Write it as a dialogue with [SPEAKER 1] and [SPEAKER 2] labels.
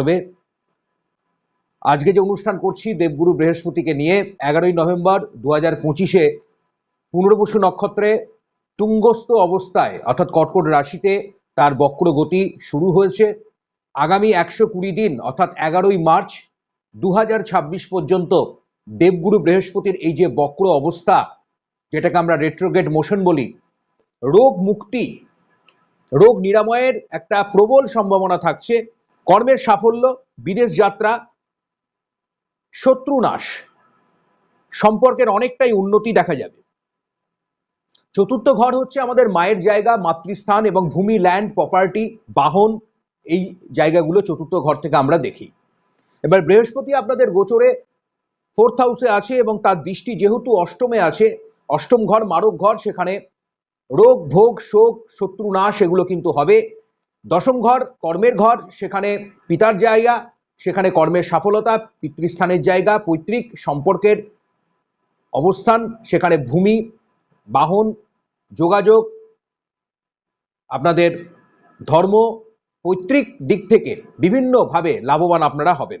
[SPEAKER 1] তবে আজকে যে অনুষ্ঠান করছি দেবগুরু বৃহস্পতিকে নিয়ে, এগারোই নভেম্বর দু হাজার পঁচিশে পুনর্বসু নক্ষত্রে তুঙ্গস্থ অবস্থায়, অর্থাৎ কর্কট রাশিতে তার বক্র গতি শুরু হয়েছে। আগামী একশো কুড়ি দিন, অর্থাৎ এগারোই মার্চ দু পর্যন্ত দেবগুরু বৃহস্পতির এই যে বক্র অবস্থা, যেটাকে আমরা রেট্রোগেট মোশন বলি, রোগ মুক্তি, রোগ নিরাময়ের একটা প্রবল সম্ভাবনা থাকছে। কর্মের সাফল্য, বিদেশ যাত্রা, শত্রুনাশ সম্পর্কের অনেকটাই উন্নতি দেখা যাবে। চতুর্থ ঘর হচ্ছে আমাদের মায়ের জায়গা, মাতৃস্থান এবং ভূমি ল্যান্ড প্রপার্টি বাহন, এই জায়গাগুলো চতুর্থ ঘর থেকে আমরা দেখি। এবার বৃহস্পতি আপনাদের গোচরে ফোর্থ হাউসে আছে এবং তার দৃষ্টি যেহেতু অষ্টমে আছে, অষ্টম ঘর, মারক ঘর, সেখানে রোগ, ভোগ, শোক শত্রু শত্রুনাশ এগুলো কিন্তু হবে। দশম ঘর, কর্মের ঘর, সেখানে পিতার জায়গা, সেখানে কর্মের সফলতা পিতৃস্থানের জায়গা, পৈতৃক সম্পর্কের অবস্থান, সেখানে ভূমি, বাহন, যোগাযোগ, আপনাদের ধর্ম, পৈতৃক দিক থেকে বিভিন্নভাবে লাভবান আপনারা হবেন।